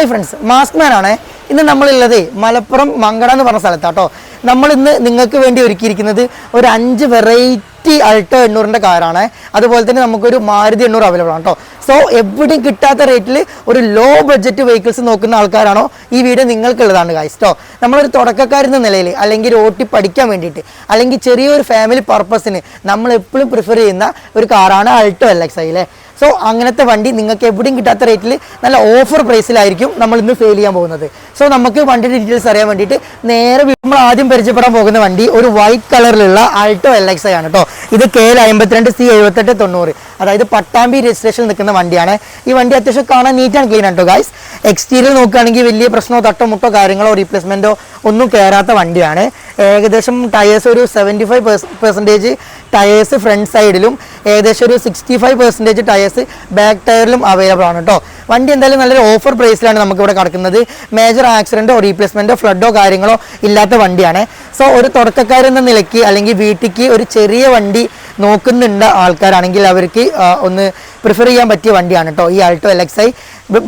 Hi friends mask മാൻ ആണ്. ഇന്ന് നമ്മളുള്ളത് മലപ്പുറം മങ്കട എന്ന് പറഞ്ഞ സ്ഥലത്താണ് സ്ഥലത്താട്ടോ. നമ്മൾ ഇന്ന് നിങ്ങൾക്ക് വേണ്ടി ഒരുക്കിയിരിക്കുന്നത് ഒരു അഞ്ച് വെറൈറ്റി അൾട്ടോ എണ്ണൂറിന്റെ കാറാണ് അതുപോലെ തന്നെ നമുക്കൊരു മാരുതി എണ്ണൂറ് അവൈലബിൾ ആണ് കേട്ടോ സോ എവിടെയും കിട്ടാത്ത റേറ്റിൽ ഒരു ലോ ബഡ്ജറ്റ് വെഹിക്കിൾസ് നോക്കുന്ന ആൾക്കാരാണോ ഈ വീഡിയോ നിങ്ങൾക്കുള്ളതാണ് ഗൈസ് കേട്ടോ നമ്മളൊരു തുടക്കക്കാരെന്ന നിലയിൽ അല്ലെങ്കിൽ ഓട്ടി പഠിക്കാൻ വേണ്ടിയിട്ട് അല്ലെങ്കിൽ ചെറിയൊരു ഫാമിലി പർപ്പസിന് നമ്മൾ എപ്പോഴും പ്രിഫർ ചെയ്യുന്ന ഒരു കാറാണ് Alto L X I so അങ്ങനത്തെ വണ്ടി നിങ്ങൾക്ക് എവിടെയും കിട്ടാത്ത റേറ്റിൽ നല്ല ഓഫർ പ്രൈസിലായിരിക്കും നമ്മൾ ഇന്ന് സെയിൽ ചെയ്യാൻ പോകുന്നത്. സോ നമുക്ക് വണ്ടിയുടെ ഡീറ്റെയിൽസ് അറിയാൻ വേണ്ടിയിട്ട് നേരെ നമ്മൾ ആദ്യം പരിചയപ്പെടാൻ പോകുന്ന വണ്ടി ഒരു വൈറ്റ് കളറിലുള്ള ആൾട്ടോ എൽ എക്സ് ആണ് കേട്ടോ ഇത് കെ എൽ അമ്പത്തിരണ്ട് സി എഴുപത്തെട്ട് തൊണ്ണൂറ്. അതായത് പട്ടാമ്പി രജിസ്ട്രേഷനിൽ നിൽക്കുന്ന വണ്ടിയാണ്. ഈ വണ്ടി അത്യാവശ്യം കാണാൻ നീറ്റ് ആൻഡ് ക്ലീൻ ആണ് ഗൈസ് എക്സ്റ്റീരിയർ നോക്കുകയാണെങ്കിൽ വലിയ പ്രശ്നമോ തട്ടോ മുട്ടോ കാര്യങ്ങളോ റീപ്ലേസ്മെന്റോ ഒന്നും കയറാത്ത വണ്ടിയാണ്. ഏകദേശം ടയേഴ്സ് ഒരു seventy five percentage tyres front സൈഡിലും ഏകദേശം ഒരു sixty five percentage tyres back ടയറിലും available ആണ് കേട്ടോ വണ്ടി എന്തായാലും നല്ലൊരു ഓഫർ പ്രൈസിലാണ് നമുക്കിവിടെ കിടക്കുന്നത്. മേജർ ആക്സിഡന്റോ റീപ്ലേസ്മെന്റോ ഫ്ലഡോ കാര്യങ്ങളോ ഇല്ലാത്ത വണ്ടിയാണ്. സോ ഒരു തുടക്കക്കാരെന്ന നിലയ്ക്ക് അല്ലെങ്കിൽ വീട്ടിലേക്ക് ഒരു ചെറിയ വണ്ടി നോക്കുന്നുണ്ട് ആൾക്കാരാണെങ്കിൽ അവർക്ക് ഒന്ന് പ്രിഫർ ചെയ്യാൻ പറ്റിയ വണ്ടിയാണ് കേട്ടോ ഈ Alto L X I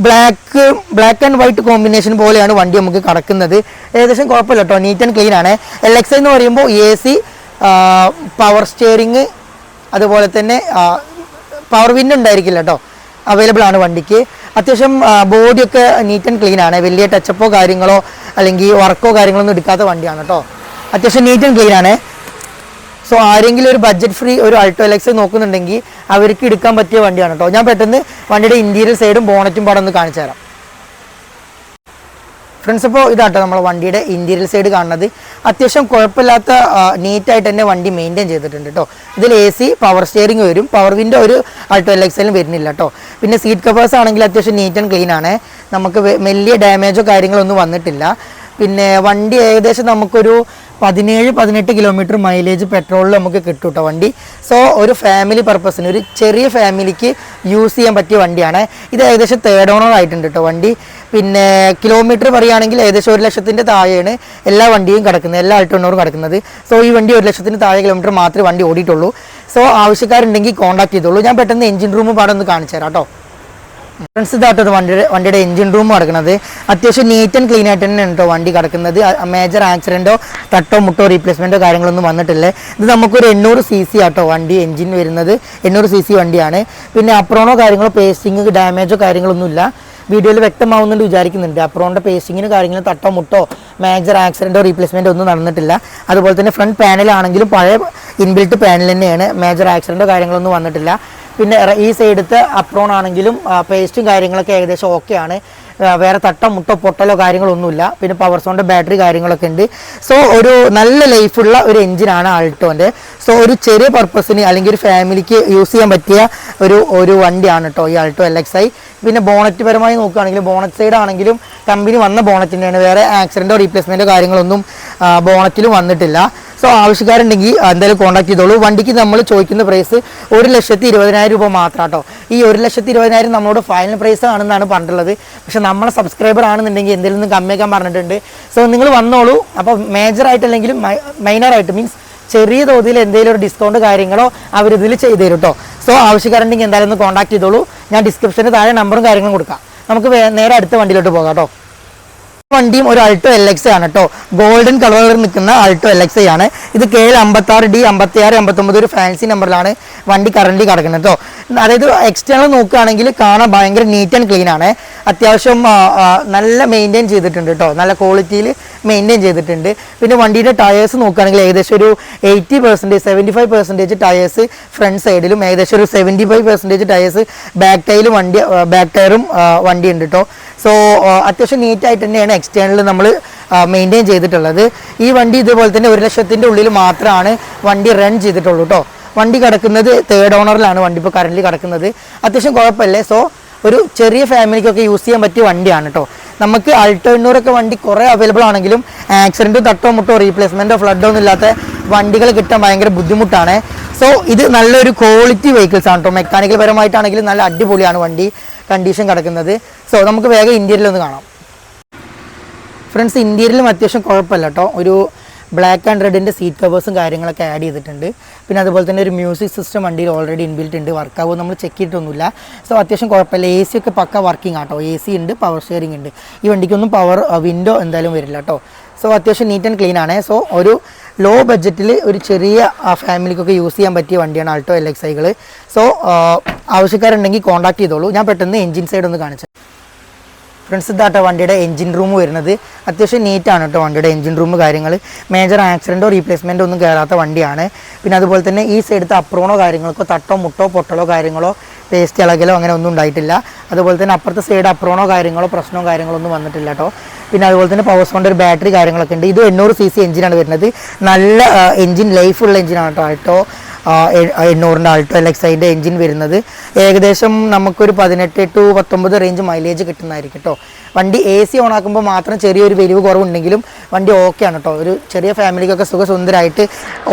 black black and white combination പോലെയാണ് വണ്ടി നമുക്ക് കിടക്കുന്നത്. ഏകദേശം കുഴപ്പമില്ല കേട്ടോ നീറ്റ് ആൻഡ് ക്ലീൻ ആണ്. എൽ എക്സ് ഐ എന്ന് പറയുമ്പോൾ എ സി പവർ സ്റ്റിയറിങ് അതുപോലെ തന്നെ പവർ വിൻഡ് ഉണ്ടായിരിക്കില്ല കേട്ടോ അവൈലബിൾ ആണ് വണ്ടിക്ക്. അത്യാവശ്യം ബോഡിയൊക്കെ നീറ്റ് ആൻഡ് ക്ലീൻ ആണ്. വലിയ ടച്ചപ്പോ കാര്യങ്ങളോ അല്ലെങ്കിൽ വർക്കോ കാര്യങ്ങളോ ഒന്നും എടുക്കാത്ത വണ്ടിയാണ് കേട്ടോ അത്യാവശ്യം നീറ്റ് ആൻഡ് ക്ലീൻ ആണ്. സോ ആരെങ്കിലും ഒരു ബഡ്ജറ്റ് ഫ്രീ ഒരു അൾട്ടോ എലക്സ് നോക്കുന്നുണ്ടെങ്കിൽ അവർക്ക് എടുക്കാൻ പറ്റിയ വണ്ടിയാണ് കേട്ടോ ഞാൻ പെട്ടെന്ന് വണ്ടിയുടെ ഇന്റീരിയർ സൈഡും ബോണറ്റും പാടം ഒന്ന് കാണിച്ചു തരാം. ഫ്രണ്ട്സ് ഇപ്പോൾ ഇതാട്ടോ നമ്മൾ വണ്ടിയുടെ ഇന്റീരിയർ സൈഡ് കാണുന്നത്. അത്യാവശ്യം കുഴപ്പമില്ലാത്ത നീറ്റായിട്ട് തന്നെ വണ്ടി മെയിന്റെയിൻ ചെയ്തിട്ടുണ്ട് കേട്ടോ ഇതിൽ എ സി പവർ സ്റ്റിയറിംഗ് വരും. പവർ വിൻഡോ ഒരു അൾട്ടോ എൽ എക്സലും വരുന്നില്ല കേട്ടോ പിന്നെ സീറ്റ് കവേഴ്സ് ആണെങ്കിൽ അത്യാവശ്യം നീറ്റ് ആൻഡ് ക്ലീൻ ആണ്. നമുക്ക് വലിയ ഡാമേജോ കാര്യങ്ങളൊന്നും വന്നിട്ടില്ല. പിന്നെ വണ്ടി ഏകദേശം നമുക്കൊരു പതിനേഴ് പതിനെട്ട് കിലോമീറ്റർ മൈലേജ് പെട്രോളിൽ നമുക്ക് കിട്ടും കേട്ടോ വണ്ടി. സോ ഒരു ഫാമിലി പർപ്പസിന് ഒരു ചെറിയ ഫാമിലിക്ക് യൂസ് ചെയ്യാൻ പറ്റിയ വണ്ടിയാണ്. ഇത് ഏകദേശം തേർഡ് ഓണർ ആയിട്ടുണ്ട് കേട്ടോ വണ്ടി. പിന്നെ കിലോമീറ്റർ പറയുകയാണെങ്കിൽ ഏകദേശം ഒരു ലക്ഷത്തിന്റെ താഴെയാണ് എല്ലാ വണ്ടിയും കിടക്കുന്നത് എല്ലാ ആൾട്ടോണറും കിടക്കുന്നത്. സോ ഈ വണ്ടി ഒരു ലക്ഷത്തിന് താഴെ കിലോമീറ്റർ മാത്രമേ വണ്ടി ഓടിയിട്ടുള്ളൂ. സോ ആവശ്യക്കാരുണ്ടെങ്കിൽ കോൺടാക്ട് ചെയ്തോളൂ. ഞാൻ പെട്ടെന്ന് എഞ്ചിൻ റൂം പാടൊന്ന് കാണിച്ചു തരാം കേട്ടോ ഫ്രണ്ട്സ് ഇതാട്ടത് വണ്ടിയുടെ വണ്ടിയുടെ എഞ്ചിൻ റൂം കിടക്കുന്നത്. അത്യാവശ്യം നീറ്റ് ആൻഡ് ക്ലീൻ ആയിട്ട് തന്നെ ഉണ്ടോ വണ്ടി കിടക്കുന്നത്. മേജർ ആക്സിഡന്റോ തട്ടോ മുട്ടോ റീപ്ലേസ്മെന്റോ കാര്യങ്ങളൊന്നും വന്നിട്ടില്ല? ഇത് നമുക്കൊരു എണ്ണൂറ് സി സി ആട്ടോ വണ്ടി എഞ്ചിൻ വരുന്നത്. എണ്ണൂറ് സി സി വണ്ടിയാണ്. പിന്നെ അപ്രോണോ കാര്യങ്ങളോ പേസ്റ്റിങ് ഡാമേജോ കാര്യങ്ങളൊന്നും ഇല്ല വീഡിയോയിൽ വ്യക്തമാവുന്നുണ്ട് വിചാരിക്കുന്നുണ്ട്. അപ്രോണിന്റെ പേസ്റ്റിങ്ങിന് കാര്യങ്ങളും തട്ടോ മുട്ടോ മേജർ ആക്സിഡന്റോ റീപ്ലേസ്മെന്റോ ഒന്നും നടന്നിട്ടില്ല. അതുപോലെ തന്നെ ഫ്രണ്ട് പാനലാണെങ്കിലും പഴയ ഇൻബിൽറ്റ് പാനൽ തന്നെയാണ്. മേജർ ആക്സിഡന്റോ കാര്യങ്ങളൊന്നും വന്നിട്ടില്ല. പിന്നെ ഈ സൈഡത്തെ അപ്രോൺ ആണെങ്കിലും പേസ്റ്റും കാര്യങ്ങളൊക്കെ ഏകദേശം ഓക്കെയാണ് വേറെ തട്ടം മുട്ടോ പൊട്ടലോ കാര്യങ്ങളൊന്നുമില്ല. പിന്നെ പവർ സോണിന്റെ ബാറ്ററി കാര്യങ്ങളൊക്കെ ഉണ്ട്. സോ ഒരു നല്ല ലൈഫുള്ള ഒരു എഞ്ചിനാണ് ആൾട്ടോന്റെ സോ ഒരു ചെറിയ പർപ്പസിന് അല്ലെങ്കിൽ ഒരു ഫാമിലിക്ക് യൂസ് ചെയ്യാൻ പറ്റിയ ഒരു ഒരു വണ്ടിയാണ് കേട്ടോ ഈ ആൾട്ടോ എൽ എക്സ് ഐ പിന്നെ ബോണറ്റ് പരമായി നോക്കുകയാണെങ്കിൽ ബോണറ്റ് സൈഡ് ആണെങ്കിലും കമ്പനി വന്ന ബോണറ്റിന്റെയാണ് വേറെ ആക്സിഡന്റോ റീപ്ലേസ്മെന്റോ കാര്യങ്ങളൊന്നും ബോണറ്റിലും വന്നിട്ടില്ല. സോ ആവശ്യക്കാരുണ്ടെങ്കിൽ എന്തായാലും കോൺടാക്ട് ചെയ്തോളൂ. വണ്ടിക്ക് നമ്മൾ ചോദിക്കുന്ന പ്രൈസ് ഒരു ലക്ഷത്തി ഇരുപതിനായിരം രൂപ മാത്രം കേട്ടോ ഈ ഒരു ലക്ഷത്തി ഇരുപതിനായിരം നമ്മളോട് ഫൈനൽ പ്രൈസ് ആണെന്നാണ് പറഞ്ഞിട്ടുള്ളത്. പക്ഷെ നമ്മളെ സബ്സ്ക്രൈബർ ആണെന്നുണ്ടെങ്കിൽ എന്തെങ്കിലും ഒന്ന് കമ്മിയാക്കാൻ പറഞ്ഞിട്ടുണ്ട്. സോ നിങ്ങൾ വന്നോളൂ. അപ്പോൾ മൈനർ ആയിട്ട് മീൻസ് ചെറിയ തോതിൽ എന്തെങ്കിലും ഒരു ഡിസ്കൗണ്ട് കാര്യങ്ങളോ അവരിതിൽ ചെയ്തു തരും കേട്ടോ സോ ആവശ്യക്കാരുണ്ടെങ്കിൽ എന്തായാലും ഒന്ന് കോൺടാക്ട് ചെയ്തോളൂ. ഞാൻ ഡിസ്ക്രിപ്ഷന് താഴെ നമ്പറും കാര്യങ്ങളും കൊടുക്കാം. നമുക്ക് നേരെ അടുത്ത വണ്ടിയിലോട്ട് പോകാം കേട്ടോ വണ്ടിയും ഒരു അൾട്ടോ എൽ എക്സ് ആണ് കേട്ടോ ഗോൾഡൻ കളറിൽ നിൽക്കുന്ന അൾട്ടോ എൽ എക്സ് ആണ്. ഇത് കെ എൽ അമ്പത്തി ആറ് ഡി അമ്പത്തി ആറ് എൺപത്തൊമ്പത് ഒരു ഫാൻസി നമ്പറിലാണ് വണ്ടി കറണ്ടി കിടക്കുന്നത് കേട്ടോ അതായത് എക്സ്റ്റേണൽ നോക്കുകയാണെങ്കിൽ കാണാൻ ഭയങ്കര നീറ്റ് ആൻഡ് ക്ലീൻ ആണ്. അത്യാവശ്യം നല്ല മെയിന്റെയിൻ ചെയ്തിട്ടുണ്ട് കേട്ടോ നല്ല ക്വാളിറ്റിയിൽ മെയിന്റെയിൻ ചെയ്തിട്ടുണ്ട്. പിന്നെ വണ്ടിയുടെ ടയേഴ്സ് നോക്കുകയാണെങ്കിൽ ഏകദേശം ഒരു eighty percentage seventy five percentage tyres front സൈഡിലും ഏകദേശം ഒരു seventy five percentage tyres back ടൈലും വണ്ടി ബാക്ക് ടയറും വണ്ടി ഉണ്ട് കേട്ടോ സോ അത്യാവശ്യം നീറ്റായിട്ട് തന്നെയാണ് എക്സ്റ്റേണൽ നമ്മൾ മെയിന്റെയിൻ ചെയ്തിട്ടുള്ളത്. ഈ വണ്ടി ഇതുപോലെ തന്നെ ഒരു ലക്ഷത്തിന്റെ ഉള്ളിൽ മാത്രമാണ് വണ്ടി റൺ ചെയ്തിട്ടുള്ളൂ കേട്ടോ വണ്ടി കിടക്കുന്നത് തേർഡ് ഓണറിലാണ് വണ്ടി ഇപ്പോൾ കറന്റ് കിടക്കുന്നത്. അത്യാവശ്യം കുഴപ്പമില്ലേ. സോ ഒരു ചെറിയ ഫാമിലിക്കൊക്കെ യൂസ് ചെയ്യാൻ പറ്റിയ വണ്ടിയാണ് കേട്ടോ നമുക്ക് അൾട്ടോ എണ്ണൂറൊക്കെ വണ്ടി കുറേ അവൈലബിൾ ആണെങ്കിലും ആക്സിഡന്റോ തട്ടോ മുട്ടോ റീപ്ലേസ്മെന്റോ ഫ്ലഡോ ഒന്നും ഇല്ലാത്ത വണ്ടികൾ കിട്ടാൻ ഭയങ്കര ബുദ്ധിമുട്ടാണ്. സോ ഇത് നല്ലൊരു ക്വാളിറ്റി വെഹിക്കിൾസ് ആണ് കേട്ടോ മെക്കാനിക്കൽ പരമായിട്ടാണെങ്കിലും നല്ല അടിപൊളിയാണ് വണ്ടി. കണ്ടീഷൻ കിടക്കുന്നത്. സോ നമുക്ക് വേഗം ഇന്ത്യയിലൊന്ന് കാണാം. ഫ്രണ്ട്സ് ഇന്ത്യയിലും അത്യാവശ്യം കുഴപ്പമില്ല കേട്ടോ. ഒരു ബ്ലാക്ക് ആൻഡ് റെഡിന്റെ സീറ്റ് കവേഴ്സും കാര്യങ്ങളൊക്കെ ആഡ് ചെയ്തിട്ടുണ്ട്. പിന്നെ അതുപോലെ തന്നെ ഒരു മ്യൂസിക് സിസ്റ്റം വണ്ടിയിൽ ഓൾറെഡി ഇൻബിൽറ്റ് ഉണ്ട്. വർക്കാവും നമ്മൾ ചെക്ക് ചെയ്തിട്ടൊന്നുമില്ല. സോ അത്യാവശ്യം കുഴപ്പമില്ല. എ സി ഒക്കെ പക്ക വർക്കിംഗ് ആട്ടോ. എ സി ഉണ്ട് പവർ ഷെയറിംഗ് ഉണ്ട്. ഈ വണ്ടിക്കൊന്നും പവർ വിൻഡോ എന്തായാലും വരില്ല കേട്ടോ. സോ അത്യാവശ്യം നീറ്റ് ആൻഡ് ക്ലീൻ ആണ്. സോ ഒരു ലോ ബഡ്ജറ്റിൽ ഒരു ചെറിയ ഫാമിലിക്കൊക്കെ യൂസ് ചെയ്യാൻ പറ്റിയ വണ്ടിയാണ് ആൾട്ടോ എൽ എക്സ് ഐകൾ സോ ആവശ്യക്കാരുണ്ടെങ്കിൽ കോൺടാക്ട് ചെയ്തോളൂ. ഞാൻ പെട്ടെന്ന് എഞ്ചിൻ സൈഡ് ഒന്ന് കാണിച്ചു ഫ്രണ്ട്സ് ഇതാട്ടോ വണ്ടിയുടെ എഞ്ചിൻ റൂം വരുന്നത്. അത്യാവശ്യം നീറ്റാണ് കേട്ടോ വണ്ടിയുടെ എഞ്ചിൻ റൂം കാര്യങ്ങൾ മേജർ ആക്സിഡന്റോ റീപ്ലേസ്മെന്റോ ഒന്നും കയറാത്ത വണ്ടിയാണ്. പിന്നെ അതുപോലെ തന്നെ ഈ സൈഡത്തെ അപ്രോണോ കാര്യങ്ങൾക്കോ തട്ടോ മുട്ടോ പൊട്ടലോ കാര്യങ്ങളോ പേസ്റ്റ് ഇളകലോ അങ്ങനെ ഒന്നും ഉണ്ടായിട്ടില്ല. അതുപോലെ തന്നെ അപ്പുറത്തെ സൈഡ് അപ്രോണോ കാര്യങ്ങളോ പ്രശ്നമോ കാര്യങ്ങളോ ഒന്നും വന്നിട്ടില്ല കേട്ടോ പിന്നെ അതുപോലെ തന്നെ പവർ സോണിന്റെ ഒരു ബാറ്ററി കാര്യങ്ങളൊക്കെ ഉണ്ട്. ഇത് എണ്ണൂറ് സി സി എഞ്ചിനാണ് വരുന്നത്. നല്ല എഞ്ചിൻ ലൈഫുള്ള എഞ്ചിനാണ് കേട്ടോ ആൾട്ടോ എണ്ണൂറിന്റെ ആൾട്ടോ എൽ എക്സ് എഞ്ചിൻ വരുന്നത്. ഏകദേശം നമുക്കൊരു പതിനെട്ട് ടു പത്തൊമ്പത് റേഞ്ച് മൈലേജ് കിട്ടുന്നതായിരിക്കും കേട്ടോ വണ്ടി എ സി ഓൺ ആക്കുമ്പോൾ മാത്രം ചെറിയൊരു വലിവ് കുറവുണ്ടെങ്കിലും വണ്ടി ഓക്കെ ആണ് കേട്ടോ ഒരു ചെറിയ ഫാമിലിക്കൊക്കെ സുഖസുന്ദരമായിട്ട്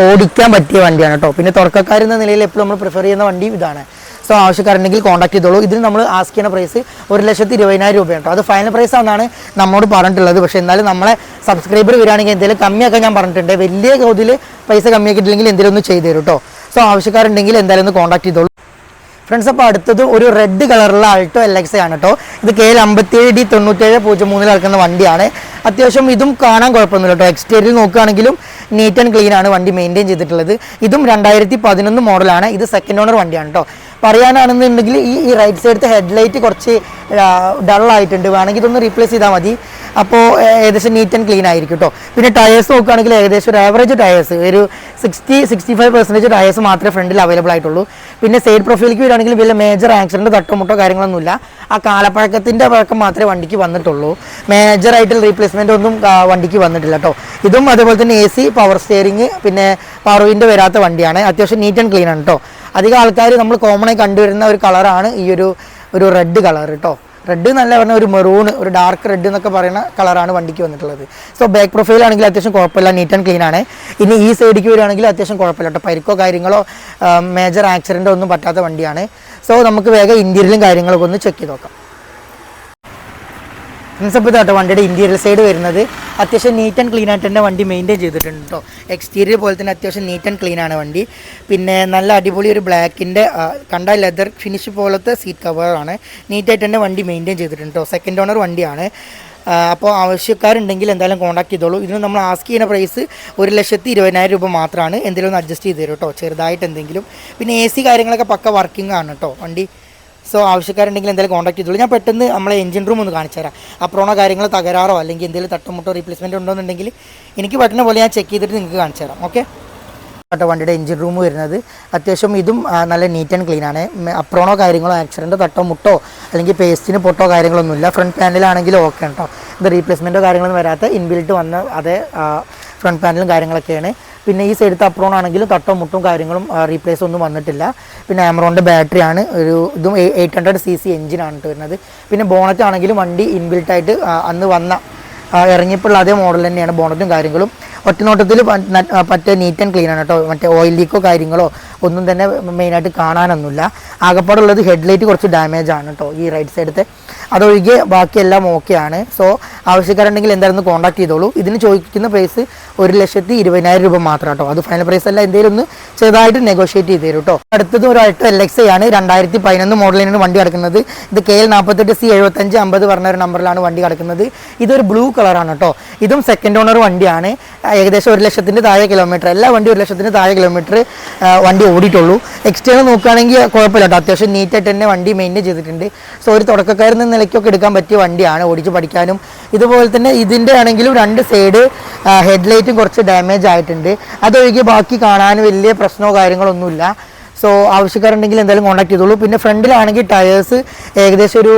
ഓടിക്കാൻ പറ്റിയ വണ്ടിയാണ് കേട്ടോ പിന്നെ തുടക്കക്കാരെന്ന നിലയിൽ എപ്പോഴും നമ്മൾ പ്രിഫർ ചെയ്യുന്ന വണ്ടി ഇതാണ്. സോ ആവശ്യക്കാരുണ്ടെങ്കിൽ കോൺടാക്ട് ചെയ്തോളൂ. ഇതിന് നമ്മൾ ആസ്ക് ചെയ്യുന്ന പ്രൈസ് ഒരു ലക്ഷത്തി ഇരുപതിനായിരം രൂപയാണ് കേട്ടോ അത് ഫൈനൽ പ്രൈസ് ആണെന്നാണ് നമ്മോട് പറഞ്ഞിട്ടുള്ളത്. പക്ഷേ എന്നാലും നമ്മളെ സബ്സ്ക്രൈബർ വരികയാണെങ്കിൽ എന്തെങ്കിലും കമ്മിയൊക്കെ ഞാൻ പറഞ്ഞിട്ടുണ്ട്. വലിയ തോതിൽ പൈസ കമ്മിയാക്കിയിട്ടില്ലെങ്കിൽ എന്തെങ്കിലും ഒന്ന് ചെയ്തു തരും കേട്ടോ സോ ആവശ്യക്കാരുണ്ടെങ്കിൽ എന്തായാലും ഒന്ന് കോൺടാക്ട് ചെയ്തോളൂ. ഫ്രണ്ട്സ് അപ്പോൾ അടുത്തത് ഒരു റെഡ് കളറുള്ള ആൾട്ടോ എൽ എക്സ് ആണ് കേട്ടോ ഇത് കെ എൽ അമ്പത്തിയേഴ് ഡി തൊണ്ണൂറ്റേഴ് പൂജ്യം മൂന്നിൽ ഇറക്കുന്ന വണ്ടിയാണ്. അത്യാവശ്യം ഇതും കാണാൻ കുഴപ്പമൊന്നുമില്ല കേട്ടോ എക്സ്റ്റീരിയൽ നോക്കുകയാണെങ്കിലും നീറ്റ് ആൻഡ് ക്ലീൻ ആണ് വണ്ടി മെയിന്റെയിൻ ചെയ്തിട്ടുള്ളത്. ഇതും രണ്ടായിരത്തി പതിനൊന്ന് മോഡലാണ് ഇത് സെക്കൻഡ് ഓണർ വണ്ടിയാണ് കേട്ടോ പറയാനാണെന്നുണ്ടെങ്കിൽ ഈ ഈ റൈറ്റ് സൈഡത്തെ ഹെഡ്ലൈറ്റ് കുറച്ച് ഡൾ ആയിട്ടുണ്ട്. വേണമെങ്കിൽ ഇതൊന്ന് റീപ്ലേസ് ചെയ്താൽ മതി. അപ്പോൾ ഏകദേശം നീറ്റ് ആൻഡ് ക്ലീൻ ആയിരിക്കും കേട്ടോ പിന്നെ ടയേഴ്സ് നോക്കുകയാണെങ്കിൽ ഏകദേശം ഒരു ആവറേജ് ടയേഴ്സ് ഒരു sixty sixty five percentage tyres മാത്രമേ ഫ്രണ്ടിൽ അവൈലബിൾ ആയിട്ടുള്ളൂ. പിന്നെ സൈഡ് പ്രൊഫൈലിലേക്ക് വരികയാണെങ്കിൽ വലിയ മേജർ ആക്സിഡന്റ് തട്ടുമുട്ടോ കാര്യങ്ങളൊന്നുമില്ല. ആ കാലപ്പഴക്കത്തിന്റെ പഴക്കം മാത്രമേ വണ്ടിക്ക് വന്നിട്ടുള്ളൂ. മേജർ ആയിട്ടുള്ള റീപ്ലേസ്മെന്റ് ഒന്നും വണ്ടിക്ക് വന്നിട്ടില്ല കേട്ടോ ഇതും അതുപോലെ തന്നെ എ സി പവർ സ്റ്റിയറിങ് പിന്നെ പവർ വിൻഡോ വരാത്ത വണ്ടിയാണ്. അത്യാവശ്യം നീറ്റ് ആൻഡ് ക്ലീൻ ആണ് കേട്ടോ അധികം ആൾക്കാർ നമ്മൾ കോമൺ ആയി കണ്ടുവരുന്ന ഒരു കളറാണ് ഈ ഒരു ഒരു റെഡ് കളർ കേട്ടോ റെഡ് നല്ല പറഞ്ഞ ഒരു മെറൂൺ ഒരു ഡാർക്ക് റെഡ് എന്നൊക്കെ പറയുന്ന കളറാണ് വണ്ടിക്ക് വന്നിട്ടുള്ളത്. സോ ബാക്ക് പ്രൊഫൈൽ ആണെങ്കിൽ അത്യാവശ്യം കുഴപ്പമില്ല നീറ്റ് ആൻഡ് ക്ലീൻ ആണ്. ഇനി ഈ സൈഡിലേക്ക് വരികയാണെങ്കിൽ അത്യാവശ്യം കുഴപ്പമില്ല കേട്ടോ പരിക്കോ കാര്യങ്ങളോ മേജർ ആക്സിഡന്റോ ഒന്നും പറ്റാത്ത വണ്ടിയാണ്. സോ നമുക്ക് വേഗം ഇന്ത്യയിലും കാര്യങ്ങളൊക്കെ ഒന്ന് ചെക്ക് ചെയ്ത് നോക്കാം. പ്രിൻസിപ്പ് കേട്ടോ വണ്ടിയുടെ ഇന്റീരിയർ സൈഡ് വരുന്നത് അത്യാവശ്യം നീറ്റ് ആൻഡ് ക്ലീൻ ആയിട്ട് തന്നെ വണ്ടി മെയിന്റെയിൻ ചെയ്തിട്ടുണ്ട് കേട്ടോ എക്സ്റ്റീരിയർ പോലെ തന്നെ അത്യാവശ്യം നീറ്റ് ആൻഡ് ക്ലീൻ ആണ് വണ്ടി. പിന്നെ നല്ല അടിപൊളി ഒരു ബ്ലാക്കിന്റെ കണ്ട ലെതർ ഫിനിഷ് പോലത്തെ സീറ്റ് കവറാണ് നീറ്റായിട്ട് തന്നെ വണ്ടി മെയിന്റെയിൻ ചെയ്തിട്ടുണ്ട് കേട്ടോ സെക്കൻഡ് ഓണർ വണ്ടിയാണ്. അപ്പോൾ ആവശ്യക്കാരുണ്ടെങ്കിൽ എന്തായാലും കോൺടാക്ട് ചെയ്തോളൂ. ഇതിന് നമ്മൾ ആസ്ക് ചെയ്യുന്ന പ്രൈസ് ഒരു ലക്ഷത്തി ഇരുപതിനായിരം രൂപ മാത്രമാണ് എന്തെങ്കിലും ഒന്ന് അഡ്ജസ്റ്റ് ചെയ്ത് തരും കേട്ടോ ചെറുതായിട്ട് എന്തെങ്കിലും. പിന്നെ എ സി കാര്യങ്ങളൊക്കെ പക്ക വർക്കിംഗ് ആണ് കേട്ടോ വണ്ടി സോ ആവശ്യക്കാരുണ്ടെങ്കിൽ എന്തായാലും കോൺടാക്ട് ചെയ്തോളൂ. ഞാൻ പെട്ടെന്ന് നമ്മളെ എഞ്ചിൻ റൂം ഒന്ന് കാണിച്ചു തരാം അപ്രോണോ കാര്യങ്ങൾ തകരാറോ അല്ലെങ്കിൽ എന്തെങ്കിലും തട്ടുമുട്ടോ റീപ്ലേസ്മെന്റ് ഉണ്ടോയെന്നുണ്ടെങ്കിൽ എനിക്ക് പറ്റുന്ന പോലെ ഞാൻ ചെക്ക് ചെയ്തിട്ട് നിങ്ങൾക്ക് കാണിച്ചു തരാം ഓക്കെ കേട്ടോ വണ്ടിയുടെ എഞ്ചിൻ റൂം വരുന്നത്. അത്യാവശ്യം ഇതും നല്ല നീറ്റ് ആൻഡ് ക്ലീൻ ആണ്. അപ്രോണോ കാര്യങ്ങളോ ആക്സിഡന്റോ തട്ടോ മുട്ടോ അല്ലെങ്കിൽ പേസ്റ്റിന് പൊട്ടോ കാര്യങ്ങളൊന്നുമില്ല ഫ്രണ്ട് പാനലാണെങ്കിലും ഓക്കെ കേട്ടോ ഇത് റീപ്ലേസ്മെന്റോ കാര്യങ്ങളൊന്നും വരാത്ത ഇൻബിൽറ്റ് വന്ന അതേ ഫ്രണ്ട് പാനലും കാര്യങ്ങളൊക്കെയാണ്. പിന്നെ ഈ സൈഡത്തെ അപ്രോൺ ആണെങ്കിലും തട്ടോ മുട്ടും കാര്യങ്ങളും റീപ്ലേസ് ഒന്നും വന്നിട്ടില്ല. പിന്നെ ആമറോണിന്റെ ബാറ്ററി ആണ്. ഒരു ഇതും എയ്റ്റ് ഹൺഡ്രഡ് സി സി എഞ്ചിനാണ് വരുന്നത്. പിന്നെ ബോണറ്റ് ആണെങ്കിലും വണ്ടി ഇൻബിൽറ്റ് ആയിട്ട് അന്ന് വന്ന ഇറങ്ങിയപ്പോൾ അതേ മോഡൽ തന്നെയാണ് ബോണറ്റും കാര്യങ്ങളും. ഒറ്റനോട്ടത്തിൽ പറ്റേ നീറ്റ് ആൻഡ് ക്ലീൻ ആണ് കേട്ടോ മറ്റേ ഓയിൽ ലീക്കോ കാര്യങ്ങളോ ഒന്നും തന്നെ മെയിനായിട്ട് കാണാനൊന്നുമില്ല. ആകപ്പാടുള്ളത് ഹെഡ്ലൈറ്റ് കുറച്ച് ഡാമേജ് ആണ് കേട്ടോ ഈ റൈറ്റ് സൈഡത്തെ അതൊഴികെ ബാക്കിയെല്ലാം ഓക്കെയാണ് സോ ആവശ്യക്കാരുണ്ടെങ്കിൽ എന്തായിരുന്നു കോൺടാക്ട് ചെയ്തോളൂ. ഇതിന് ചോദിക്കുന്ന പ്രൈസ് ഒരു ലക്ഷത്തി ഇരുപതിനായിരം രൂപ മാത്രം കേട്ടോ അത് ഫൈനൽ പ്രൈസ് അല്ല. എന്തെങ്കിലും ഒന്ന് ചെറുതായിട്ട് നെഗോഷിയേറ്റ് ചെയ്ത് തരും കേട്ടോ അടുത്തത് ഒരു ആയിട്ട് എൽ എക്സ് ആണ്. രണ്ടായിരത്തി പതിനൊന്ന് മോഡലിനാണ് വണ്ടി കിടക്കുന്നത്. ഇത് കെ എൽ നാൽപ്പത്തെട്ട് സി എഴുപത്തഞ്ച് അമ്പത് പറഞ്ഞ ഒരു നമ്പറിലാണ് വണ്ടി കിടക്കുന്നത്. ഇതൊരു ബ്ലൂ കളറാണ് കേട്ടോ ഇതും സെക്കൻഡ് ഓണർ വണ്ടിയാണ്. ഏകദേശം ഒരു ലക്ഷത്തിന്റെ താഴെ കിലോമീറ്റർ എല്ലാ വണ്ടി ഒരു ലക്ഷത്തിന് താഴെ കിലോമീറ്റർ വണ്ടി ഓടിയിട്ടുള്ളൂ. എക്സ്റ്റേണൽ നോക്കുകയാണെങ്കിൽ കുഴപ്പമില്ല കേട്ടോ അത്യാവശ്യം നീറ്റായിട്ട് തന്നെ വണ്ടി മെയിന്റെയിൻ ചെയ്തിട്ടുണ്ട്. സോ ഒരു തുടക്കക്കാരൻ എന്ന നിലയ്ക്കൊക്കെ എടുക്കാൻ പറ്റിയ വണ്ടിയാണ് ഓടിച്ച് പഠിക്കാനും. ഇതുപോലെ തന്നെ ഇതിന്റെ ആണെങ്കിലും രണ്ട് സൈഡ് ഹെഡ്ലൈറ്റും കുറച്ച് ഡാമേജ് ആയിട്ടുണ്ട്. അതൊഴികെ ബാക്കി കാണാൻ വലിയ പ്രശ്നമോ കാര്യങ്ങളൊന്നുമില്ല. സോ ആവശ്യക്കാരുണ്ടെങ്കിൽ എന്തായാലും കോൺടാക്ട് ചെയ്തോളൂ. പിന്നെ ഫ്രണ്ടിലാണെങ്കിൽ ടയേഴ്സ് ഏകദേശം ഒരു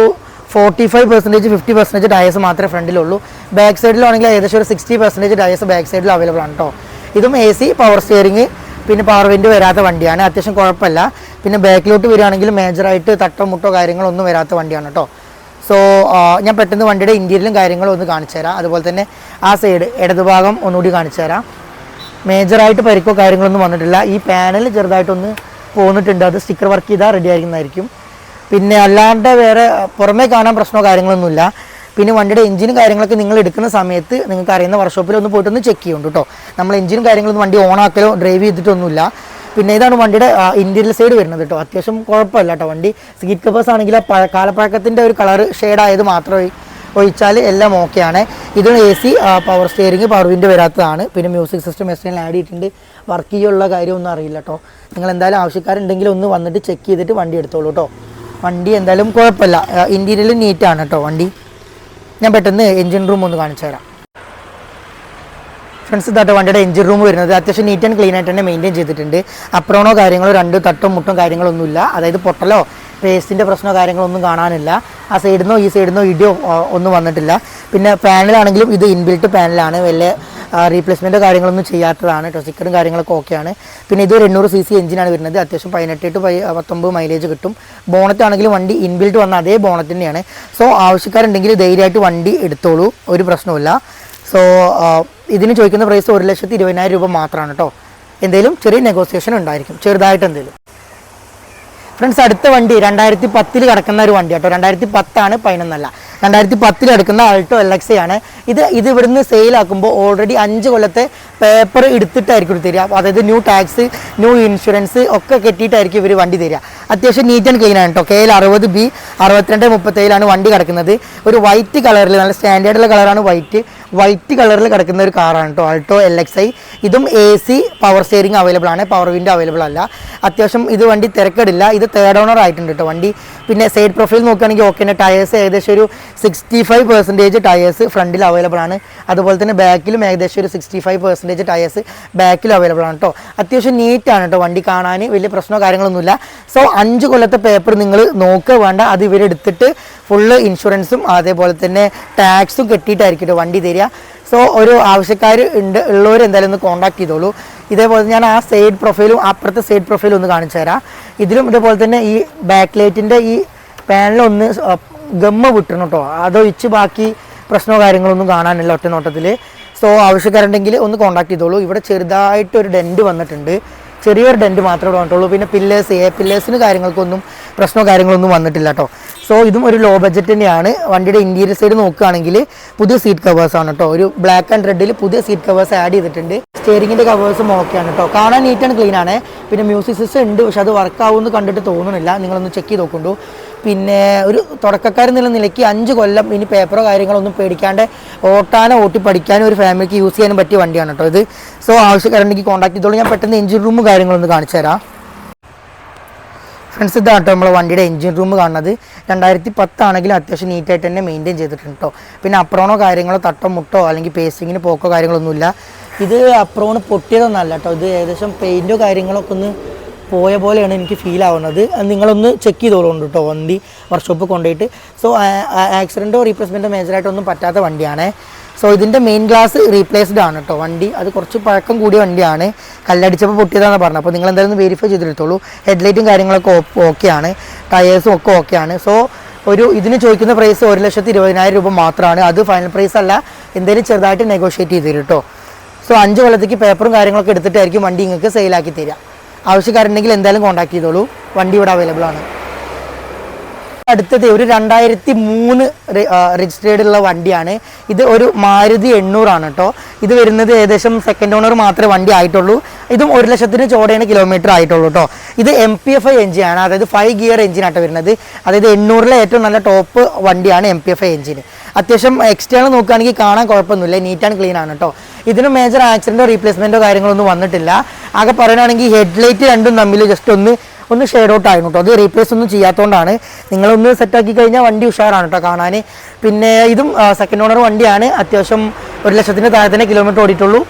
forty five percentage fifty percentage tyres മാത്രമേ ഫ്രണ്ടിലുള്ളൂ. ബാക്ക് സൈഡിലാണെങ്കിൽ ഏകദേശം ഒരു സിക്സ്റ്റി പെർസെന്റേജ് ടയേഴ്സ് ബാക്ക് സൈഡിൽ അവൈലബിൾ ആണ് കേട്ടോ ഇതും എ സി പവർ സ്റ്റിയറിംഗ് പിന്നെ പവർ വിൻഡ് വരാത്ത വണ്ടിയാണ്. അത്യാവശ്യം കുഴപ്പമില്ല. പിന്നെ ബാക്കിലോട്ട് വരികയാണെങ്കിൽ മേജറായിട്ട് തട്ടോ മുട്ടോ കാര്യങ്ങളൊന്നും വരാത്ത വണ്ടിയാണ് കേട്ടോ സോ ഞാൻ പെട്ടെന്ന് വണ്ടിയുടെ ഇന്റീരിയലും കാര്യങ്ങളും ഒന്ന് കാണിച്ചു തരാം. അതുപോലെ തന്നെ ആ സൈഡ് ഇടതുഭാഗം ഒന്നുകൂടി കാണിച്ചു തരാം. മേജറായിട്ട് പരിക്കോ കാര്യങ്ങളൊന്നും വന്നിട്ടില്ല. ഈ പാനൽ ചെറുതായിട്ടൊന്ന് പോന്നിട്ടുണ്ട്. അത് സ്റ്റിക്കർ വർക്ക് ചെയ്താൽ റെഡി ആയിരിക്കുന്നതായിരിക്കും. പിന്നെ അല്ലാണ്ട് വേറെ പുറമേ കാണാൻ പ്രശ്നമോ കാര്യങ്ങളൊന്നുമില്ല. പിന്നെ വണ്ടിയുടെ എഞ്ചിനും കാര്യങ്ങളൊക്കെ നിങ്ങൾ എടുക്കുന്ന സമയത്ത് നിങ്ങൾക്ക് അറിയുന്ന വർക്ക്ഷോപ്പിൽ ഒന്ന് പോയിട്ട് ഒന്ന് ചെക്ക് ചെയ്യുന്നുണ്ട് കേട്ടോ നമ്മൾ എഞ്ചിനും കാര്യങ്ങളൊന്നും വണ്ടി ഓൺ ആക്കലോ ഡ്രൈവ് ചെയ്തിട്ടൊന്നുമില്ല. പിന്നെ ഇതാണ് വണ്ടിയുടെ ഇന്റീരിയർ സൈഡ് വരുന്നത് കേട്ടോ അത്യാവശ്യം കുഴപ്പമില്ല കേട്ടോ വണ്ടി. സീറ്റ് കവേഴ്സ് ആണെങ്കിൽ ആ പഴ- കാലപ്പഴക്കത്തിന്റെ ഒരു കളർ ഷെയ്ഡായത് മാത്രമേ ഒഴിച്ചാൽ എല്ലാം ഓക്കെയാണ് ഇതിന് A C power steering power wind വരാത്തതാണ്. പിന്നെ മ്യൂസിക് സിസ്റ്റം എസ് ആഡ് ചെയ്തിട്ടുണ്ട്. വർക്ക് ചെയ്യുള്ള കാര്യമൊന്നും അറിയില്ല കേട്ടോ നിങ്ങൾ എന്തായാലും ആവശ്യക്കാരുണ്ടെങ്കിൽ ഒന്ന് വന്നിട്ട് ചെക്ക് ചെയ്തിട്ട് വണ്ടി എടുത്തോളൂ കേട്ടോ വണ്ടി എന്തായാലും കുഴപ്പമില്ല. ഇന്റീരിയൽ നീറ്റാണ് കേട്ടോ വണ്ടി. ഞാൻ പെട്ടെന്ന് എഞ്ചിൻ റൂം ഒന്ന് കാണിച്ചു തരാം. ഫ്രണ്ട്സ് ഇതായിട്ട് വണ്ടിയുടെ എഞ്ചിൻ റൂം വരുന്നത്. അത്യാവശ്യം നീറ്റ് ആൻഡ് ക്ലീൻ ആയിട്ട് തന്നെ മെയിന്റെയിൻ ചെയ്തിട്ടുണ്ട്. അപ്രോണോ കാര്യങ്ങളോ രണ്ട് തട്ടും മുട്ടും കാര്യങ്ങളൊന്നുമില്ല. അതായത് പൊട്ടലോ പേസ്റ്റിന്റെ പ്രശ്നമോ കാര്യങ്ങളൊന്നും കാണാനില്ല. ആ സൈഡിൽ നിന്നോ ഈ സൈഡിൽ നിന്നോ ഇടിയോ ഒന്നും വന്നിട്ടില്ല. പിന്നെ പാനലാണെങ്കിലും ഇത് ഇൻബിൽറ്റ് പാനലാണ് വലിയ റീപ്ലേസ്മെന്റോ കാര്യങ്ങളൊന്നും ചെയ്യാത്തതാണ്. കേട്ടോ സ്റ്റിക്കറും കാര്യങ്ങളൊക്കെ ഓക്കെയാണ് പിന്നെ ഇത് എണ്ണൂറ് സി സി എഞ്ചിനാണ് വരുന്നത്. അത്യാവശ്യം പതിനെട്ട് ടു പത്തൊമ്പത് മൈലേജ് കിട്ടും. ബോണറ്റ് ആണെങ്കിലും വണ്ടി ഇൻബിൽറ്റ് വന്ന അതേ ബോണറ്റ് തന്നെയാണ്. സോ ആവശ്യക്കാരുണ്ടെങ്കിൽ ധൈര്യമായിട്ട് വണ്ടി എടുത്തോളൂ. ഒരു പ്രശ്നമില്ല സോ ഇതിന് ചോദിക്കുന്ന പ്രൈസ് ഒരു ലക്ഷത്തി ഇരുപതിനായിരം രൂപ മാത്രമാണ് കേട്ടോ എന്തെങ്കിലും ചെറിയ നെഗോസിയേഷൻ ഉണ്ടായിരിക്കും. ചെറുതായിട്ട് എന്തെങ്കിലും. ഫ്രണ്ട്സ് അടുത്ത വണ്ടി രണ്ടായിരത്തി പത്തിൽ കിടക്കുന്ന ഒരു വണ്ടി കേട്ടോ. രണ്ടായിരത്തി പത്താണ് പതിനൊന്നല്ല രണ്ടായിരത്തി പത്തിൽ എടുക്കുന്ന ആൾട്ടോ എൽ ആണ്. ഇത് ഇത് ഇവിടുന്ന് സെയിലാക്കുമ്പോൾ ഓൾറെഡി അഞ്ച് കൊല്ലത്തെ പേപ്പർ എടുത്തിട്ടായിരിക്കും തരിക. അതായത് ന്യൂ ടാക്സ് ന്യൂ ഇൻഷുറൻസ് ഒക്കെ കെട്ടിയിട്ടായിരിക്കും ഇവർ വണ്ടി തരിക. അത്യാവശ്യം നീറ്റ് ആൻഡ് ക്ലീൻ ആണ് കേട്ടോ. കെ എൽ അറുപത് ബി അറുപത്തിരണ്ട് മുപ്പത്തേഴിലാണ് വണ്ടി കിടക്കുന്നത്. ഒരു വൈറ്റ് കളറിൽ നല്ല സ്റ്റാൻഡേർഡുള്ള കളറാണ് വൈറ്റ് വൈറ്റ് കളറിൽ കിടക്കുന്ന ഒരു കാറാണ് കേട്ടോ ആൾട്ടോ എൽ എക്സ് ഐ ഇതും A C power steering available ആണ്. പവർ വിൻഡോ അവൈലബിൾ അല്ല. അത്യാവശ്യം ഇത് വണ്ടി തിരക്കടില്ല. ഇത് തേർഡ് ഓണർ ആയിട്ടുണ്ട് കേട്ടോ വണ്ടി പിന്നെ സൈഡ് പ്രൊഫൈൽ നോക്കുകയാണെങ്കിൽ ഓക്കെ തന്നെ. ടയേഴ്സ് ഏകദേശം ഒരു സിക്സ്റ്റി ഫൈവ് പെർസെന്റേജ് ടയേഴ്സ് ഫ്രണ്ടിൽ അവൈലബിൾ ആണ്. അതുപോലെ തന്നെ ബാക്കിലും ഏകദേശം ഒരു സിക്സ്റ്റി ഫൈവ് പെർസെന്റേജ് ടയേഴ്സ് ബാക്കിലും അവൈലബിൾ ആണ് കേട്ടോ അത്യാവശ്യം നീറ്റാണ് കേട്ടോ വണ്ടി കാണാൻ. വലിയ പ്രശ്നമോ കാര്യങ്ങളൊന്നുമില്ല. സോ അഞ്ച് കൊല്ലത്തെ പേപ്പർ നിങ്ങൾ നോക്കുക. വേണ്ട. അത് ഇവരെടുത്തിട്ട് ഫുള്ള് ഇൻഷുറൻസും അതേപോലെ തന്നെ ടാക്സും കെട്ടിയിട്ടായിരിക്കും വണ്ടി തരിക. സോ ഒരു ആവശ്യക്കാർ ഉണ്ട് ഉള്ളവർ എന്തായാലും ഒന്ന് കോൺടാക്ട് ചെയ്തോളൂ. ഇതേപോലെ ഞാൻ ആ സൈഡ് പ്രൊഫൈലും അപ്പുറത്തെ സൈഡ് പ്രൊഫൈലും ഒന്ന് കാണിച്ചു തരാം. ഇതിലും ഇതേപോലെ തന്നെ ഈ ബാക്ക് ലൈറ്റിന്റെ ഈ പാനലൊന്ന് ഗമ്മ വിട്ടണം കേട്ടോ അതൊഴിച്ച് ബാക്കി പ്രശ്നമോ കാര്യങ്ങളൊന്നും കാണാനില്ല ഒറ്റ നോട്ടത്തിൽ സോ ആവശ്യക്കാരുണ്ടെങ്കിൽ ഒന്ന് കോൺടാക്ട് ചെയ്തോളൂ. ഇവിടെ ചെറുതായിട്ട് ഒരു ഡെന്റ് വന്നിട്ടുണ്ട്. ചെറിയൊരു ഡെന്റ് മാത്രമേ വന്നിട്ടുള്ളൂ പിന്നെ പില്ലേഴ്സ് എ പില്ലേഴ്സിന് കാര്യങ്ങൾക്കൊന്നും പ്രശ്നമോ കാര്യങ്ങളൊന്നും വന്നിട്ടില്ല കേട്ടോ സോ ഇതും ഒരു ലോ ബഡ്ജറ്റ് തന്നെയാണ്. വണ്ടിയുടെ ഇന്റീരിയർ സൈഡ് നോക്കുകയാണെങ്കിൽ പുതിയ സീറ്റ് കവേഴ്സ് ആണ് കേട്ടോ ഒരു ബ്ലാക്ക് ആൻഡ് റെഡിൽ പുതിയ സീറ്റ് കവേഴ്സ് ആഡ് ചെയ്തിട്ടുണ്ട്. സ്റ്റിയറിംഗിന്റെ കവേഴ്സും ഓക്കെയാണ് കേട്ടോ കാണാൻ നീറ്റ് ആൻഡ് ക്ലീൻ ആണ്. പിന്നെ മ്യൂസിക് സിസ്റ്റം ഉണ്ട് പക്ഷെ അത് വർക്ക് ആവുമെന്ന് കണ്ടിട്ട് തോന്നുന്നില്ല. നിങ്ങളൊന്ന് ചെക്ക് ചെയ്ത് നോക്കുന്നുണ്ടു പിന്നെ ഒരു തുടക്കക്കാരെന്നുള്ള നിലയ്ക്ക് അഞ്ച് കൊല്ലം ഇനി പേപ്പറോ കാര്യങ്ങളോ ഒന്നും പേടിക്കാണ്ട് ഓട്ടാനോ ഓട്ടി പഠിക്കാനോ ഒരു ഫാമിലിക്ക് യൂസ് ചെയ്യാനും പറ്റിയ വണ്ടിയാണ് കേട്ടോ ഇത്. സോ ആവശ്യക്കാരുണ്ടെങ്കിൽ കോൺടാക്ട് ചെയ്തോളൂ. ഞാൻ പെട്ടെന്ന് എഞ്ചിൻ റൂമും കാര്യങ്ങളൊന്ന് കാണിച്ചു തരാം ഫ്രണ്ട്സ് ഇതാണ് കേട്ടോ നമ്മളെ വണ്ടിയുടെ എഞ്ചിൻ റൂം കാണുന്നത്. രണ്ടായിരത്തി പത്താണെങ്കിലും അത്യാവശ്യം നീറ്റായിട്ട് തന്നെ മെയിന്റെയിൻ ചെയ്തിട്ടുണ്ട് കേട്ടോ പിന്നെ അപ്രോണോ കാര്യങ്ങളോ തട്ടോ മുട്ടോ അല്ലെങ്കിൽ പേസ്റ്റിങ്ങിന് പോക്കോ കാര്യങ്ങളൊന്നുമില്ല. ഇത് അപ്രോണ് പൊട്ടിയതൊന്നല്ല കേട്ടോ ഇത് ഏകദേശം പെയിന്റോ കാര്യങ്ങളൊക്കെ ഒന്ന് പോയ പോലെയാണ് എനിക്ക് ഫീൽ ആവുന്നത്. നിങ്ങളൊന്ന് ചെക്ക് ചെയ്തോളുണ്ട് കേട്ടോ വണ്ടി വർക്ക്ഷോപ്പ് കൊണ്ടുപോയിട്ട്. സോ ആക്സിഡന്റോ റീപ്ലേസ്മെന്റോ മേജറായിട്ടൊന്നും പറ്റാത്ത വണ്ടിയാണ്. സോ ഇതിന്റെ മെയിൻ ഗ്ലാസ് റീപ്ലേസ്ഡ് ആണ് കേട്ടോ വണ്ടി അത് കുറച്ച് പഴക്കം കൂടിയ വണ്ടിയാണ്. കല്ലടിച്ചപ്പോൾ പൊട്ടിയതാണെന്ന് പറഞ്ഞത്. അപ്പോൾ നിങ്ങൾ എന്തായാലും വെരിഫൈ ചെയ്തെടുത്തോളൂ ഹെഡ്ലൈറ്റും കാര്യങ്ങളൊക്കെ ഓക്കെയാണ് ടയേഴ്സും ഒക്കെ ഓക്കെയാണ് സോ ഒരു ഇതിന് ചോദിക്കുന്ന പ്രൈസ് ഒരു ലക്ഷത്തി ഇരുപതിനായിരം രൂപ മാത്രമാണ് അത് ഫൈനൽ പ്രൈസ് അല്ല. എന്തെങ്കിലും ചെറുതായിട്ട് നെഗോഷിയേറ്റ് ചെയ്ത് തരും കേട്ടോ സോ അഞ്ച് കൊല്ലത്തേക്ക് പേപ്പറും കാര്യങ്ങളൊക്കെ എടുത്തിട്ടായിരിക്കും വണ്ടി നിങ്ങൾക്ക് സെയിലാക്കി തരിക. ആവശ്യക്കാരുണ്ടെങ്കിൽ എന്തായാലും കോൺടാക്ട് ചെയ്തോളൂ. വണ്ടി ഇവിടെ അവൈലബിൾ ആണ്. അടുത്തത് ഒരു രണ്ടായിരത്തി മൂന്ന് രജിസ്റ്റേർഡ് ഉള്ള വണ്ടിയാണ്. ഇത് ഒരു മാരുതി എണ്ണൂറാണ് കേട്ടോ ഇത് വരുന്നത് ഏകദേശം സെക്കൻഡ് ഓണർ മാത്രമേ വണ്ടി ആയിട്ടുള്ളൂ. ഇതും ഒരു ലക്ഷത്തിന് ചോടയാണ് കിലോമീറ്റർ ആയിട്ടുള്ളൂ കേട്ടോ ഇത് എം പി എഫ് ഐ എഞ്ചിനാണ് അതായത് ഫൈവ് ഗിയർ എഞ്ചിനായിട്ട് വരുന്നത്. അതായത് എണ്ണൂറിലെ ഏറ്റവും നല്ല ടോപ്പ് വണ്ടിയാണ് എം പി എഫ് ഐ എഞ്ചിന് അത്യാവശ്യം എക്സ്റ്റേണൽ നോക്കുകയാണെങ്കിൽ കാണാൻ കുഴപ്പമൊന്നുമില്ല. നീറ്റ് ആൻഡ് ക്ലീൻ ആണ് കേട്ടോ ഇതിന് മേജർ ആക്സിഡന്റോ റീപ്ലേസ്മെന്റോ കാര്യങ്ങളൊന്നും വന്നിട്ടില്ല. ആകെ പറയുകയാണെങ്കിൽ ഹെഡ്ലൈറ്റ് രണ്ടും തമ്മിൽ ജസ്റ്റ് ഒന്ന് ഒന്ന് ഷെയ്ഡ് ഔട്ട് ആയിരുന്നു കേട്ടോ അത് റീപ്ലേസ് ഒന്നും ചെയ്യാത്തതുകൊണ്ടാണ് നിങ്ങളൊന്ന് സെറ്റാക്കി കഴിഞ്ഞാൽ വണ്ടി ഉഷാറാണ് കേട്ടോ കാണാൻ പിന്നെ ഇതും സെക്കൻഡ് ഓണർ വണ്ടിയാണ്. അത്യാവശ്യം ഒരു ലക്ഷത്തിന് താഴെ തന്നെ കിലോമീറ്റർ ഓടിയിട്ടുള്ളൂ.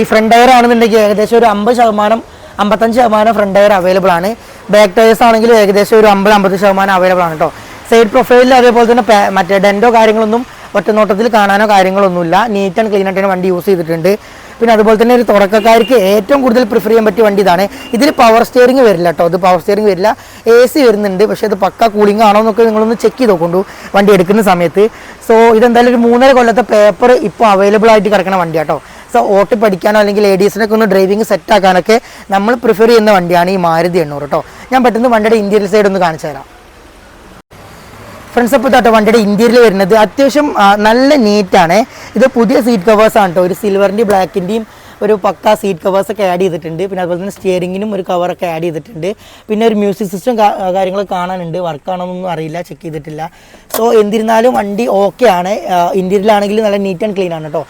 ഈ ഫ്രണ്ട് ടയർ ആണെന്നുണ്ടെങ്കിൽ ഏകദേശം ഒരു അമ്പത് ശതമാനം അമ്പത്തഞ്ച് ശതമാനം ഫ്രണ്ട് ടയർ അവൈലബിൾ ആണ്. ബാക്ക് ടയേഴ്സ് ആണെങ്കിലും ഏകദേശം ഒരു അമ്പത് അമ്പത് ശതമാനം അവൈലബിൾ ആണ് കേട്ടോ സൈഡ് പ്രൊഫൈലിൽ അതേപോലെ തന്നെ മറ്റേ ഡെൻഡോ കാര്യങ്ങളൊന്നും ഒറ്റ നോട്ടത്തിൽ കാണാനോ കാര്യങ്ങളൊന്നുമില്ല. നീറ്റ് ആൻഡ് ക്ലീൻ ആയിട്ട് വണ്ടി യൂസ് ചെയ്തിട്ടുണ്ട്. പിന്നെ അതുപോലെ തന്നെ ഒരു തുടക്കക്കാർക്ക് ഏറ്റവും കൂടുതൽ പ്രിഫർ ചെയ്യാൻ പറ്റിയ വണ്ടി ഇതാണ് ഇതിൽ പവർ സ്റ്റിയറിംഗ് വരില്ല കേട്ടോ ഇത് പവർ സ്റ്റിയറിംഗ് വരില്ല. എ സി വരുന്നുണ്ട്. പക്ഷേ ഇത് പക്ക കൂളിംഗ് ആണോ എന്നൊക്കെ നിങ്ങളൊന്ന് ചെക്ക് ചെയ്ത് നോക്കൊണ്ടു വണ്ടി എടുക്കുന്ന സമയത്ത്. സോ ഇതെന്തായാലും ഒരു മൂന്നര കൊല്ലത്തെ പേപ്പർ ഇപ്പോൾ അവൈലബിൾ ആയിട്ട് കിടക്കുന്ന വണ്ടി കേട്ടോ സോ ഓട്ടി പഠിക്കാനോ അല്ലെങ്കിൽ ലേഡീസിനൊക്കെ ഒന്ന് ഡ്രൈവിംഗ് സെറ്റ് ആക്കാനൊക്കെ നമ്മൾ പ്രിഫർ ചെയ്യുന്ന വണ്ടിയാണ് ഈ മാരുതി എണ്ണൂറ് കേട്ടോ ഞാൻ പെട്ടെന്ന് വണ്ടിയുടെ ഇന്ത്യൻ സൈഡ് ഒന്ന് കാണിച്ചു തരാം. ഫ്രണ്ട്സ് അപ്പോൾ ഇതാട്ടോ വണ്ടിയുടെ ഇന്ത്യയിൽ വരുന്നത്. അത്യാവശ്യം നല്ല നീറ്റാണ് ഇത് പുതിയ സീറ്റ് കവേഴ്സ് ആണ് കേട്ടോ ഒരു സിൽവറിന്റെയും ബ്ലാക്കിന്റെയും ഒരു പക്ക സീറ്റ് കവേഴ്സ് ഒക്കെ ആഡ് ചെയ്തിട്ടുണ്ട്. പിന്നെ അതുപോലെ തന്നെ സ്റ്റിയറിങ്ങിനും ഒരു കവറൊക്കെ ആഡ് ചെയ്തിട്ടുണ്ട്. പിന്നെ ഒരു മ്യൂസിക് സിസ്റ്റം കാര്യങ്ങൾ കാണാനുണ്ട്. വർക്കാണോന്നൊന്നും അറിയില്ല ചെക്ക് ചെയ്തിട്ടില്ല. സോ എന്തിരുന്നാലും വണ്ടി ഓക്കെ ആണ്. ഇന്ത്യയിലാണെങ്കിൽ നല്ല നീറ്റ് ആൻഡ് ക്ലീൻ ആണ് കേട്ടോ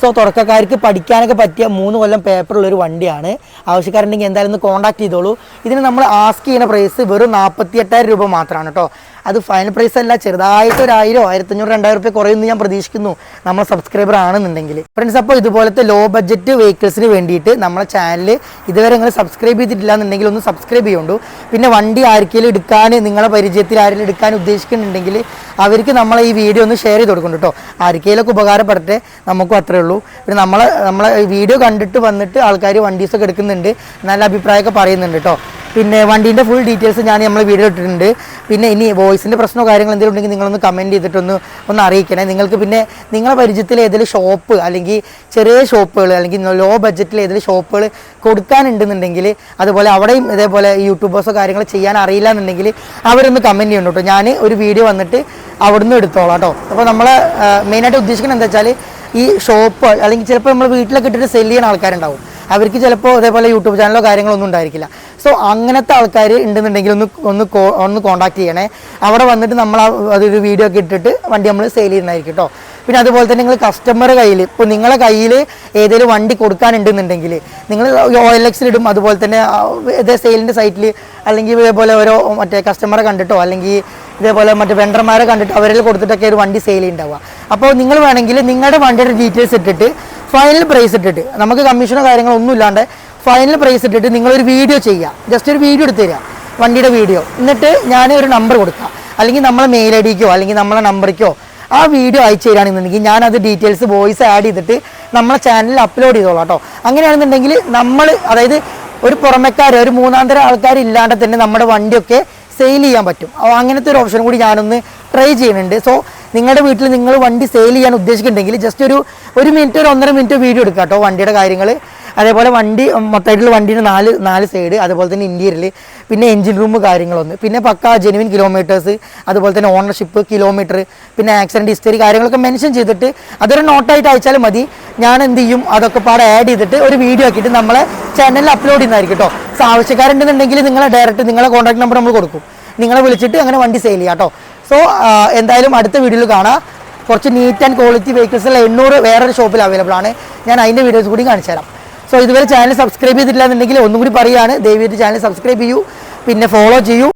സോ തുടക്കക്കാർക്ക് പഠിക്കാനൊക്കെ പറ്റിയ മൂന്ന് കൊല്ലം പേപ്പറുള്ള ഒരു വണ്ടിയാണ്. ആവശ്യക്കാരുണ്ടെങ്കിൽ എന്തായാലും ഒന്ന് കോൺടാക്ട് ചെയ്തോളൂ. ഇതിന് നമ്മൾ ആസ്ക് ചെയ്യുന്ന പ്രൈസ് വെറും നാൽപ്പത്തി എട്ടായിരം രൂപ മാത്രമാണ് കേട്ടോ അത് ഫൈനൽ പ്രൈസ് അല്ല ചെറുതായിട്ട് ഒരു ആയിരോ ആയിരത്തഞ്ഞൂറ് രണ്ടായിരം റുപ്യ കുറയുമെന്ന് ഞാൻ പ്രതീക്ഷിക്കുന്നു. നമ്മൾ സബ്സ്ക്രൈബർ ആണെന്നുണ്ടെങ്കിൽ. ഫ്രണ്ട്സ് അപ്പോൾ ഇതുപോലത്തെ ലോ ബഡ്ജറ്റ് വെഹിക്കിൾസിന് വേണ്ടിയിട്ട് നമ്മളെ ചാനൽ ഇതുവരെ നിങ്ങൾ സബ്സ്ക്രൈബ് ചെയ്തിട്ടില്ല എന്നുണ്ടെങ്കിൽ ഒന്ന് സബ്സ്ക്രൈബ് ചെയ്യുള്ളൂ പിന്നെ വണ്ടി ആർക്കെങ്കിലും എടുക്കാൻ നിങ്ങളെ പരിചയത്തിൽ ആരെങ്കിലും എടുക്കാൻ ഉദ്ദേശിക്കുന്നുണ്ടെങ്കിൽ അവർക്ക് നമ്മളെ ഈ വീഡിയോ ഒന്ന് ഷെയർ ചെയ്ത് കൊടുക്കണം കേട്ടോ. ആർക്കെങ്കിലൊക്കെ ഉപകാരപ്പെടട്ടെ നമുക്കും അത്രേ ഉള്ളൂ. പിന്നെ നമ്മളെ നമ്മളെ വീഡിയോ കണ്ടിട്ട് വന്നിട്ട് ആൾക്കാർ വണ്ടീസൊക്കെ എടുക്കുന്നുണ്ട് നല്ല അഭിപ്രായമൊക്കെ പറയുന്നുണ്ട് കേട്ടോ. പിന്നെ വണ്ടീന്റെ ഫുൾ ഡീറ്റെയിൽസ് ഞാൻ നമ്മൾ വീഡിയോ ഇട്ടിട്ടുണ്ട്. പിന്നെ ഇനി വോയിസിന്റെ പ്രശ്നമോ കാര്യങ്ങൾ എന്തെങ്കിലും ഉണ്ടെങ്കിൽ നിങ്ങളൊന്ന് കമന്റ് ചെയ്തിട്ടൊന്ന് ഒന്ന് അറിയിക്കണേ. നിങ്ങൾക്ക് പിന്നെ നിങ്ങളുടെ പരിചയത്തിൽ ഏതെങ്കിലും ഷോപ്പ് അല്ലെങ്കിൽ ചെറിയ ഷോപ്പുകൾ അല്ലെങ്കിൽ ലോ ബഡ്ജറ്റിൽ ഏതെങ്കിലും ഷോപ്പുകൾ കൊടുക്കാനുണ്ടെന്നുണ്ടെങ്കിൽ അതുപോലെ അവിടെയും ഇതേപോലെ യൂട്യൂബേഴ്സോ കാര്യങ്ങൾ ചെയ്യാൻ അറിയില്ല എന്നുണ്ടെങ്കിൽ അവരൊന്ന് കമന്റ് ചെയ്യണം കേട്ടോ. ഞാൻ ഒരു വീഡിയോ വന്നിട്ട് അവിടുന്ന് എടുത്തോളാം കേട്ടോ. അപ്പോൾ നമ്മൾ മെയിനായിട്ട് ഉദ്ദേശിക്കുന്നത് എന്താ വെച്ചാൽ ഈ ഷോപ്പ് അല്ലെങ്കിൽ ചിലപ്പോൾ നമ്മൾ വീട്ടിലൊക്കെ ഇട്ടിട്ട് സെല്ല് ചെയ്യുന്ന ആൾക്കാരുണ്ടാവും. അവർക്ക് ചിലപ്പോൾ അതേപോലെ യൂട്യൂബ് ചാനലോ കാര്യങ്ങളോ ഒന്നും ഉണ്ടായിരിക്കില്ല. സോ അങ്ങനത്തെ ആൾക്കാർ ഉണ്ടെന്നുണ്ടെങ്കിൽ ഒന്ന് ഒന്ന് ഒന്ന് കോൺടാക്ട് ചെയ്യണേ. അവിടെ വന്നിട്ട് നമ്മൾ അതൊരു വീഡിയോ ഒക്കെ ഇട്ടിട്ട് വണ്ടി നമ്മൾ സെയിൽ ചെയ്യുന്നതായിരിക്കും കേട്ടോ പിന്നെ അതുപോലെ തന്നെ നിങ്ങൾ കസ്റ്റമർ കയ്യിൽ ഇപ്പോൾ നിങ്ങളെ കയ്യിൽ ഏതെങ്കിലും വണ്ടി കൊടുക്കാനുണ്ടെന്നുണ്ടെങ്കിൽ നിങ്ങൾ ഓയിൽ ഇടും അതുപോലെ തന്നെ ഇതേ സെയിലിന്റെ സൈറ്റിൽ അല്ലെങ്കിൽ ഇതേപോലെ ഓരോ മറ്റേ കസ്റ്റമറെ കണ്ടിട്ടോ അല്ലെങ്കിൽ ഇതേപോലെ മറ്റേ വെണ്ടർമാരെ കണ്ടിട്ട് അവരിൽ കൊടുത്തിട്ടൊക്കെ ഒരു വണ്ടി സെയിൽ ഉണ്ടാവുക അപ്പോൾ നിങ്ങൾ വേണമെങ്കിൽ നിങ്ങളുടെ വണ്ടിയുടെ ഡീറ്റെയിൽസ് ഇട്ടിട്ട് ഫൈനൽ പ്രൈസ് ഇട്ടിട്ട് നമുക്ക് കമ്മീഷനോ കാര്യങ്ങളോ ഒന്നും ഇല്ലാണ്ട് ഫൈനൽ പ്രൈസ് ഇട്ടിട്ട് നിങ്ങളൊരു വീഡിയോ ചെയ്യുക. ജസ്റ്റ് ഒരു വീഡിയോ എടുത്ത് തരിക. വണ്ടിയുടെ വീഡിയോ എന്നിട്ട് ഞാൻ ഒരു നമ്പർ കൊടുക്കാം അല്ലെങ്കിൽ നമ്മളെ മെയിൽ ഐ ഡിക്കോ അല്ലെങ്കിൽ നമ്മളെ നമ്പറിക്കോ ആ വീഡിയോ അയച്ചു ഞാൻ അത് ഡീറ്റെയിൽസ് വോയിസ് ആഡ് ചെയ്തിട്ട് നമ്മളെ ചാനലിൽ അപ്ലോഡ് ചെയ്തോളാം കേട്ടോ. അങ്ങനെയാണെന്നുണ്ടെങ്കിൽ നമ്മൾ അതായത് ഒരു പുറമെക്കാർ ഒരു മൂന്നാം തരം ആൾക്കാർ ഇല്ലാണ്ട് തന്നെ നമ്മുടെ വണ്ടിയൊക്കെ സെയിൽ ചെയ്യാൻ പറ്റും. അങ്ങനത്തെ ഒരു ഓപ്ഷൻ കൂടി ഞാനൊന്ന് ട്രൈ ചെയ്യുന്നുണ്ട്. സോ നിങ്ങളുടെ വീട്ടിൽ നിങ്ങൾ വണ്ടി സെയിൽ ചെയ്യാൻ ഉദ്ദേശിക്കുന്നുണ്ടെങ്കിൽ ജസ്റ്റ് ഒരു ഒരു മിനിറ്റ് ഒരു ഒന്നര മിനിറ്റ് വീഡിയോ എടുക്കുക കേട്ടോ വണ്ടിയുടെ കാര്യങ്ങൾ അതേപോലെ വണ്ടി മൊത്തമായിട്ടുള്ള വണ്ടിയുടെ നാല് നാല് സൈഡ് അതുപോലെ തന്നെ ഇന്റീരിയൽ പിന്നെ എഞ്ചിൻ റൂം കാര്യങ്ങളൊന്ന്. പിന്നെ പക്ക ജെനുവിൻ കിലോമീറ്റേഴ്സ് അതുപോലെ തന്നെ ഓണർഷിപ്പ് കിലോമീറ്റർ പിന്നെ ആക്സിഡന്റ് ഹിസ്റ്ററി കാര്യങ്ങളൊക്കെ മെൻഷൻ ചെയ്തിട്ട് അതൊരു നോട്ടായിട്ട് അയച്ചാൽ മതി. ഞാൻ എന്ത് ചെയ്യും? അതൊക്കെ പാടെ ആഡ് ചെയ്തിട്ട് ഒരു വീഡിയോ ആക്കിയിട്ട് നമ്മളെ ചാനലിൽ അപ്ലോഡ് ചെയ്യുന്നതായിരിക്കും കേട്ടോ സോ ആവശ്യക്കാരുണ്ടെന്നുണ്ടെങ്കിൽ നിങ്ങളെ ഡയറക്റ്റ് നിങ്ങളെ കോൺടാക്ട് നമ്പർ നമ്മൾ കൊടുക്കും. നിങ്ങളെ വിളിച്ചിട്ട് അങ്ങനെ വണ്ടി സെയിൽ ചെയ്യാം കേട്ടോ സോ എന്തായാലും അടുത്ത വീഡിയോയിൽ കാണാം. കുറച്ച് നീറ്റ് ആൻഡ് ക്വാളിറ്റി വെഹിക്കിൾസ് എണ്ണൂറ് വേറൊരു ഷോപ്പിൽ അവൈലബിൾ ആണ്. ഞാൻ അതിന്റെ വീഡിയോസ് കൂടി കാണിച്ചു തരാം സോ ഇതുവരെ ചാനൽ സബ്സ്ക്രൈബ് ചെയ്തിട്ടില്ല എന്നുണ്ടെങ്കിൽ ഒന്നും കൂടി പറയുകയാണ്. ദയവായിട്ട് ചാനൽ സബ്സ്ക്രൈബ് ചെയ്യൂ. പിന്നെ ഫോളോ ചെയ്യൂ.